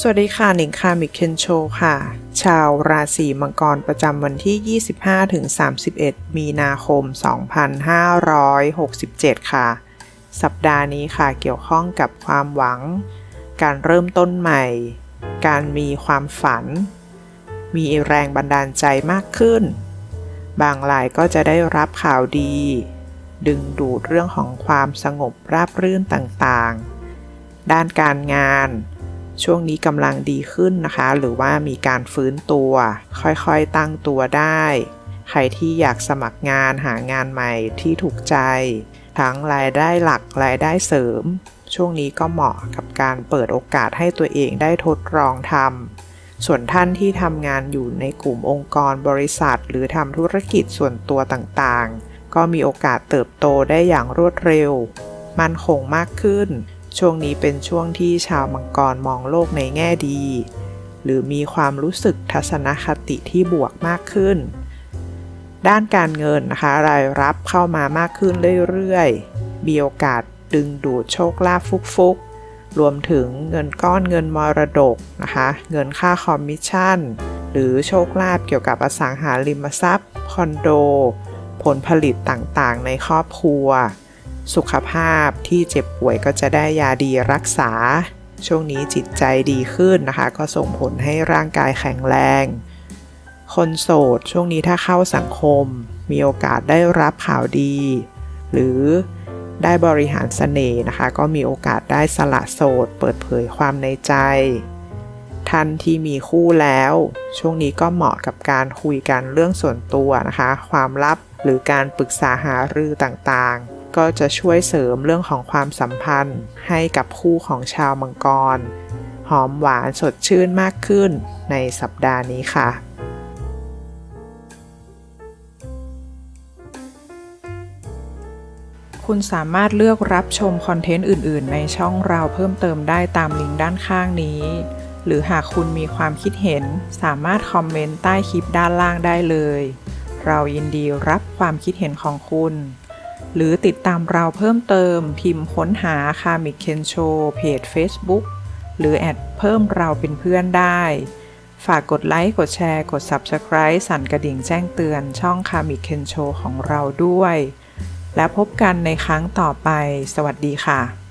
สวัสดีค่ะหนิงคามิเคนโชค่ะ ชาวราศีมังกรประจำวันที่ 25-31 มีนาคม 2567 ค่ะ สัปดาห์นี้ค่ะเกี่ยวข้องกับความหวัง การเริ่มต้นใหม่ การมีความฝัน มีแรงบันดาลใจมากขึ้น บางรายก็จะได้รับข่าวดี ดึงดูดเรื่องของความสงบราบรื่นต่างๆ ด้านการงาน ช่วงนี้กำลังดีขึ้นนะคะ หรือว่ามีการฟื้นตัว ค่อยๆตั้งตัวได้ ใครที่อยากสมัครงานหางานใหม่ที่ถูกใจ ทั้งรายได้หลักรายได้เสริม ช่วงนี้ก็เหมาะกับการเปิดโอกาสให้ตัวเองได้ทดลองทำส่วนท่านที่ทำงานอยู่ในกลุ่มองค์กรบริษัท หรือทำธุรกิจส่วนตัวต่างๆ ก็มีโอกาสเติบโตได้อย่างรวดเร็ว มั่นคงมากขึ้น ช่วงนี้เป็นช่วงที่ชาวมังกรมองโลกในแง่ดี หรือมีความรู้สึกทัศนคติที่บวกมากขึ้น ด้านการเงินนะคะ รายรับเข้ามามากขึ้นเรื่อยๆ มีโอกาสดึงดูดโชคลาภฟุกๆ รวมถึงเงินก้อนเงินมรดกนะคะ เงินค่าคอมมิชชั่น หรือโชคลาภเกี่ยวกับอสังหาริมทรัพย์ คอนโด ผลผลิตต่างๆ ในครอบครัว สุขภาพที่เจ็บป่วยก็จะได้ยาดีรักษา ช่วงนี้จิตใจดีขึ้นนะคะ ก็ส่งผลให้ร่างกายแข็งแรง คนโสดช่วงนี้ถ้าเข้าสังคม มีโอกาสได้รับข่าวดี หรือได้บริหารเสน่ห์นะคะ ก็มีโอกาสได้สละโสด เปิดเผยความในใจ ท่านที่มีคู่แล้ว ช่วงนี้ก็เหมาะกับการคุยกันเรื่องส่วนตัวนะคะ ความลับหรือการปรึกษาหารือต่างๆ ก็จะช่วยเสริมเรื่องของความสัมพันธ์ ให้กับคู่ของชาวมังกร หอมหวานสดชื่นมากขึ้นในสัปดาห์นี้ค่ะ คุณสามารถเลือกรับชมคอนเทนต์อื่น ๆ ในช่องเราเพิ่มเติมได้ตามลิงก์ด้านข้างนี้ หรือหากคุณมีความคิดเห็น สามารถคอมเมนต์ใต้คลิปด้านล่างได้เลย เรายินดีรับความคิดเห็นของคุณ หรือติดตามเราเพิ่มเติมพิมพ์ค้นหาคามิเคนโชเพจ Facebook หรือแอดเพิ่มเราเป็นเพื่อนได้ ฝากกดไลค์ กดแชร์ กด Subscribe สั่นกระดิ่งแจ้งเตือนช่องคามิเคนโชของเราด้วย แล้วพบกันในครั้งต่อไป สวัสดีค่ะ